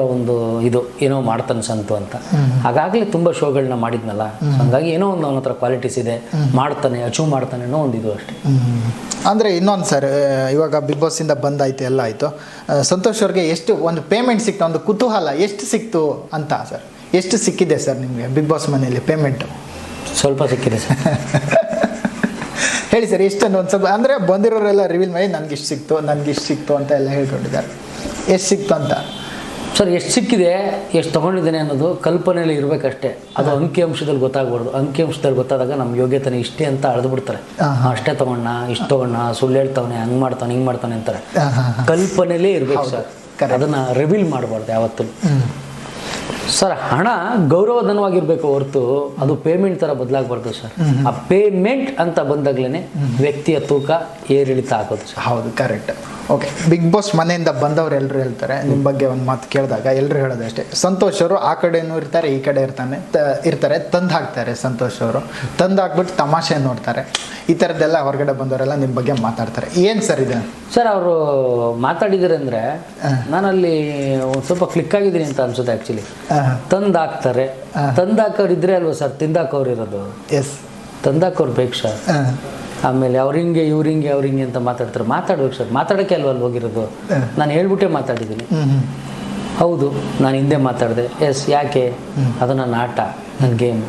ಒಂದು ಇದು ಏನೋ ಮಾಡ್ತಾನೆ ಸಂತು ಅಂತ. ಹಾಗಾಗಲೇ ತುಂಬ ಶೋಗಳನ್ನ ಮಾಡಿದ್ನಲ್ಲ. ಹಾಗಾಗಿ ಹಂಗಾಗಿ ಏನೋ ಒಂದು ಅವನ ಹತ್ರ ಕ್ವಾಲಿಟೀಸ್ ಇದೆ. ಮಾಡ್ತಾನೆ ಅಚೀವ್ ಮಾಡ್ತಾನೆ ಅನ್ನೋ ಒಂದು ಇದು ಅಷ್ಟೇ. ಅಂದರೆ ಇನ್ನೊಂದು ಸರ್ ಇವಾಗ ಬಿಗ್ ಬಾಸಿಂದ ಬಂದಾಯ್ತು ಎಲ್ಲ ಆಯಿತು. ಸಂತೋಷ್ ಅವ್ರಿಗೆ ಎಷ್ಟು ಒಂದು ಪೇಮೆಂಟ್ ಸಿಕ್ತು ಒಂದು ಕುತೂಹಲ ಎಷ್ಟು ಸಿಕ್ತು ಅಂತ ಸರ್? ಎಷ್ಟು ಸಿಕ್ಕಿದೆ ಸರ್ ನಿಮಗೆ ಬಿಗ್ ಬಾಸ್ ಮನೆಯಲ್ಲಿ ಪೇಮೆಂಟ್ ಸ್ವಲ್ಪ ಸಿಕ್ಕಿದೆ ಸರ್. ಹೇಳಿ ಸರ್ ಎಷ್ಟು ಒಂದು ಸ್ವಲ್ಪ ಅಂದರೆ ಬಂದಿರೋರೆಲ್ಲ ರಿವೀಲ್ ಮಾಡಿ ನನಗೆ ಇಷ್ಟು ಸಿಕ್ತು ನನಗೆ ಇಷ್ಟು ಸಿಕ್ತು ಅಂತ ಎಲ್ಲ ಹೇಳ್ಕೊಂಡಿದ್ದಾರೆ. ಎಷ್ಟು ಸಿಕ್ತು ಅಂತ? ಸರ್ ಎಷ್ಟು ಸಿಕ್ಕಿದೆ ಎಷ್ಟು ತೊಗೊಂಡಿದ್ದೇನೆ ಅನ್ನೋದು ಕಲ್ಪನೆಯಲ್ಲಿ ಇರಬೇಕಷ್ಟೇ. ಅದು ಅಂಕಿಅಂಶದಲ್ಲಿ ಗೊತ್ತಾಗ್ಬಾರ್ದು. ಅಂಕಿಅಂಶದಲ್ಲಿ ಗೊತ್ತಾದಾಗ ನಮ್ಮ ಯೋಗ್ಯತೆನೇ ಇಷ್ಟೇ ಅಂತ ಅಳೆದು ಬಿಡ್ತಾರೆ. ಅಷ್ಟೇ ತೊಗೊಂಡ ಇಷ್ಟು ತೊಗೊಂಡ ಸುಳ್ಳು ಹೇಳ್ತಾವನೆ ಹಂಗೆ ಮಾಡ್ತಾನೆ ಹಿಂಗೆ ಮಾಡ್ತಾನೆ ಅಂತಾರೆ. ಕಲ್ಪನೆಯಲ್ಲೇ ಇರಬೇಕು ಸರ್. ಅದನ್ನ ರಿವೀಲ್ ಮಾಡಬಾರ್ದು ಯಾವತ್ತೂ. ಸರ್ ಹಣ ಗೌರವಧನವಾಗಿರ್ಬೇಕು ಹೊರತು ಅದು ಪೇಮೆಂಟ್ ಥರ ಬದಲಾಗಬಾರ್ದು ಸರ್. ಆ ಪೇಮೆಂಟ್ ಅಂತ ಬಂದಾಗ್ಲೇ ವ್ಯಕ್ತಿಯ ತೂಕ ಏರಿಳಿತ ಆಗೋದು ಸರ್. ಹೌದು ಕರೆಕ್ಟ್ ಓಕೆ ಬಿಗ್ ಬಾಸ್ ಮನೆಯಿಂದ ಬಂದವ್ರು ಎಲ್ಲರೂ ಹೇಳ್ತಾರೆ ನಿಮ್ಮ ಬಗ್ಗೆ ಒಂದು ಮಾತು ಕೇಳಿದಾಗ ಎಲ್ಲರೂ ಹೇಳೋದು ಅಷ್ಟೇ. ಸಂತೋಷ್ ಅವರು ಆ ಕಡೆನೂ ಇರ್ತಾರೆ ಈ ಕಡೆ ಇರ್ತಾನೆ ತ ಇರ್ತಾರೆ ತಂದು ಹಾಕ್ತಾರೆ ಸಂತೋಷ್ ಅವರು. ತಂದು ಹಾಕ್ಬಿಟ್ಟು ತಮಾಷೆ ನೋಡ್ತಾರೆ. ಈ ಥರದ್ದೆಲ್ಲ ಹೊರಗಡೆ ಬಂದವರೆಲ್ಲ ನಿಮ್ಮ ಬಗ್ಗೆ ಮಾತಾಡ್ತಾರೆ. ಏನು ಸರ್ ಇದೆ? ಸರ್ ಅವರು ಮಾತಾಡಿದ್ದಾರೆ ಅಂದರೆ ನಾನಲ್ಲಿ ಒಂದು ಸ್ವಲ್ಪ ಕ್ಲಿಕ್ ಆಗಿದ್ದೀನಿ ಅಂತ ಅನ್ಸುತ್ತೆ ಆ್ಯಕ್ಚುಲಿ ತಂದು ಹಾಕ್ತಾರೆ ತಂದು ಹಾಕೋರು ಇದ್ರೆ ಅಲ್ವಾ ಸರ್? ತಿಂದಾಕೋರು ಇರೋದು. ಎಸ್ ತಂದಾಕೋರು ಬೇಕು ಸರ್. ಆಮೇಲೆ ಅವ್ರಿಂಗೆ ಇವ್ರಿಂಗೆ ಇವ್ರ ಹಿಂಗೆ ಅವ್ರ ಹಿಂಗೆ ಅಂತ ಮಾತಾಡ್ತಾರೆ. ಮಾತಾಡ್ಬೇಕು ಸರ್. ಮಾತಾಡೋಕ್ಕೆ ಅಲ್ವಾ ಅಲ್ಲಿ ಹೋಗಿರೋದು? ನಾನು ಹೇಳ್ಬಿಟ್ಟೆ ಮಾತಾಡಿದ್ದೀನಿ. ಹೌದು ನಾನು ಹಿಂದೆ ಮಾತಾಡಿದೆ. ಎಸ್ ಯಾಕೆ? ಅದು ನನ್ನ ಆಟ ನನ್ನ ಗೇಮ್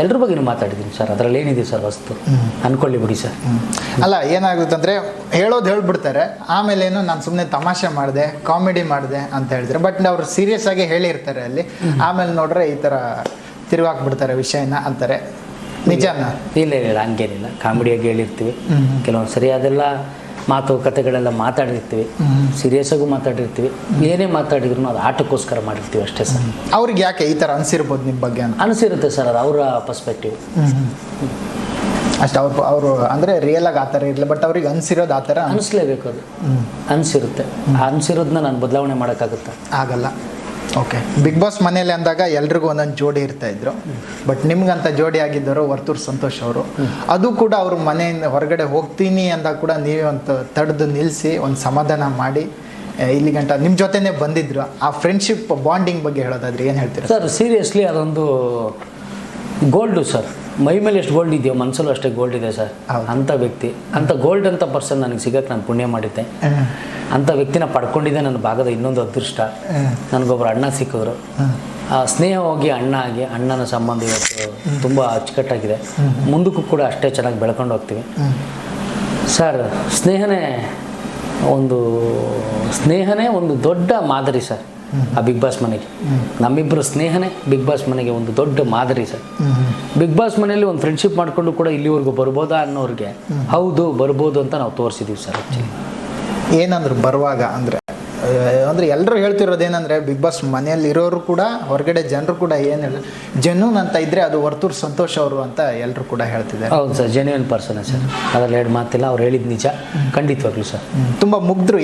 ಎಲ್ಲರ ಬಗ್ಗೆನೂ ಮಾತಾಡಿದ್ದೀನಿ ಸರ್ ಅದರಲ್ಲಿ ಏನಿದೆ ಸರ್ ವಸ್ತು? ಅನ್ಕೊಳ್ಳಿ ಬಿಡಿ ಸರ್ ಅಲ್ಲ ಏನಾಗುತ್ತೆ ಅಂದರೆ ಹೇಳೋದು ಹೇಳ್ಬಿಡ್ತಾರೆ. ಆಮೇಲೆ ಏನು ನಾನು ಸುಮ್ಮನೆ ತಮಾಷೆ ಮಾಡಿದೆ ಕಾಮಿಡಿ ಮಾಡಿದೆ ಅಂತ ಹೇಳಿದ್ರೆ. ಬಟ್ ಅವ್ರು ಸೀರಿಯಸ್ ಆಗಿ ಹೇಳಿರ್ತಾರೆ ಅಲ್ಲಿ. ಆಮೇಲೆ ನೋಡ್ರೆ ಈ ಥರ ತಿರುವಾಕ್ಬಿಡ್ತಾರೆ ವಿಷಯನ ಅಂತಾರೆ. ನಿಜಾನ? ಇಲ್ಲ ಇಲ್ಲ ಹಂಗೇನಿಲ್ಲ. ಕಾಮಿಡಿಯಾಗಿ ಹೇಳಿರ್ತೀವಿ. ಕೆಲವೊಂದು ಸರಿ ಅದೆಲ್ಲ ಮಾತು ಕತೆಗಳೆಲ್ಲ ಮಾತಾಡಿರ್ತೀವಿ. ಸೀರಿಯಸ್ ಆಗೂ ಮಾತಾಡಿರ್ತೀವಿ. ಏನೇ ಮಾತಾಡಿದ್ರು ಅದು ಆಟಕ್ಕೋಸ್ಕರ ಮಾಡಿರ್ತೀವಿ ಅಷ್ಟೇ ಸರ್. ಅವ್ರಿಗೆ ಯಾಕೆ ಈ ಥರ ಅನ್ಸಿರ್ಬೋದು ನಿಮ್ಮ ಬಗ್ಗೆ ಅನಿಸಿರುತ್ತೆ ಸರ್ ಅದು ಅವರ ಪರ್ಸ್ಪೆಕ್ಟಿವ್ ಅಷ್ಟು ಅವ್ರು ಅವರು ಅಂದರೆ ರಿಯಲ್ ಆಗಿ ಆ ಥರ ಇರಲಿ ಬಟ್ ಅವ್ರಿಗೆ ಅನಿಸಿರೋದು ಆ ಥರ ಅನಿಸ್ಲೇಬೇಕು ಅದು. ಅನಿಸಿರುತ್ತೆ. ಆ ಅನಿಸಿರೋದನ್ನ ನಾನು ಬದಲಾವಣೆ ಮಾಡೋಕ್ಕಾಗುತ್ತೆ? ಆಗಲ್ಲ. ಓಕೆ ಬಿಗ್ ಬಾಸ್ ಮನೇಲಿ ಅಂದಾಗ ಎಲ್ರಿಗೂ ಒಂದೊಂದು ಜೋಡಿ ಇರ್ತಾ ಇದ್ರು. ಬಟ್ ನಿಮ್ಗಂತ ಜೋಡಿ ಆಗಿದ್ದರು ವರ್ತೂರ್ ಸಂತೋಷ್ ಅವರು. ಅದು ಕೂಡ ಅವ್ರ ಮನೆಯಿಂದ ಹೊರಗಡೆ ಹೋಗ್ತೀನಿ ಅಂದಾಗ ಕೂಡ ನೀವೇ ಒಂದು ತಡೆದು ನಿಲ್ಲಿಸಿ ಒಂದು ಸಮಾಧಾನ ಮಾಡಿ ಇಲ್ಲಿ ಗಂಟ ನಿಮ್ಮ ಜೊತೆನೇ ಬಂದಿದ್ರು. ಆ ಫ್ರೆಂಡ್ಶಿಪ್ ಬಾಂಡಿಂಗ್ ಬಗ್ಗೆ ಹೇಳೋದಾದ್ರೆ ಏನು ಹೇಳ್ತೀರಾ? ಸರ್ ಸೀರಿಯಸ್ಲಿ ಅದೊಂದು ಗೋಲ್ಡು ಸರ್ ಮೈ ಮೇಲೆ ಎಷ್ಟು ಗೋಲ್ಡ್ ಇದೆಯೋ ಮನಸ್ಸಲ್ಲೂ ಅಷ್ಟೇ ಗೋಲ್ಡ್ ಇದೆ ಸರ್. ಅಂಥ ವ್ಯಕ್ತಿ. ಅಂಥ ಗೋಲ್ಡ್ ಅಂತ ಪರ್ಸನ್ ನನಗೆ ಸಿಗಕ್ಕೆ ನಾನು ಪುಣ್ಯ ಮಾಡಿದ್ದೆ. ಅಂಥ ವ್ಯಕ್ತಿನ ಪಡ್ಕೊಂಡಿದ್ದೆ ನನ್ನ ಭಾಗದ ಇನ್ನೊಂದು ಅದೃಷ್ಟ. ನನಗೊಬ್ಬರು ಅಣ್ಣ ಸಿಕ್ಕಿದ್ರು. ಆ ಸ್ನೇಹ ಹೋಗಿ ಅಣ್ಣ ಆಗಿ ಅಣ್ಣನ ಸಂಬಂಧ ಇವತ್ತು ತುಂಬ ಅಚ್ಚುಕಟ್ಟಾಗಿದೆ. ಮುಂದಕ್ಕೂ ಕೂಡ ಅಷ್ಟೇ ಚೆನ್ನಾಗಿ ಬೆಳ್ಕೊಂಡು ಹೋಗ್ತೀವಿ. ಸರ್ ಸ್ನೇಹನೇ ಒಂದು ಸ್ನೇಹನೇ ಒಂದು ದೊಡ್ಡ ಮಾದರಿ ಸರ್ ಆ ಬಿಗ್ ಬಾಸ್ ಮನೆಗೆ. ನಮ್ಮಿಬ್ಬರು ಸ್ನೇಹನೇ ಬಿಗ್ ಬಾಸ್ ಮನೆಗೆ ಒಂದು ದೊಡ್ಡ ಮಾದರಿ ಸರ್. ಬಿಗ್ ಬಾಸ್ ಮನೆಯಲ್ಲಿ ಒಂದು ಫ್ರೆಂಡ್ಶಿಪ್ ಮಾಡಿಕೊಂಡು ಕೂಡ ಇಲ್ಲಿವರೆಗೂ ಬರ್ಬೋದಾ ಅನ್ನೋರಿಗೆ ಹೌದು ಬರ್ಬೋದು ಅಂತ ನಾವು ತೋರಿಸಿದ್ದೀವಿ ಸರ್ ಆ್ಯಕ್ಚುಲಿ ಏನಂದ್ರು ಬರುವಾಗ ಅಂದರೆ ಅಂದರೆ ಎಲ್ಲರೂ ಹೇಳ್ತಿರೋದು ಏನಂದರೆ ಬಿಗ್ ಬಾಸ್ ಮನೆಯಲ್ಲಿ ಇರೋರು ಕೂಡ ಹೊರಗಡೆ ಜನರು ಕೂಡ ಏನು ಜೆನ್ಯೂನ್ ಅಂತ ಇದ್ದರೆ ಅದು ವರ್ತೂರ್ ಸಂತೋಷ್ ಅವರು ಅಂತ ಎಲ್ಲರೂ ಕೂಡ ಹೇಳ್ತಿದ್ದಾರೆ. ಹೌದು ಸರ್ ಜೆನ್ಯೂನ್ ಪರ್ಸನ್ ಸರ್. ಅದರಲ್ಲಿ ಎರಡು ಮಾತಿಲ್ಲ ಅವ್ರು ಹೇಳಿದ ನಿಜ. ಖಂಡಿತವಾಗ್ಲೂ ಸರ್. ತುಂಬ ಮುಗ್ಧರು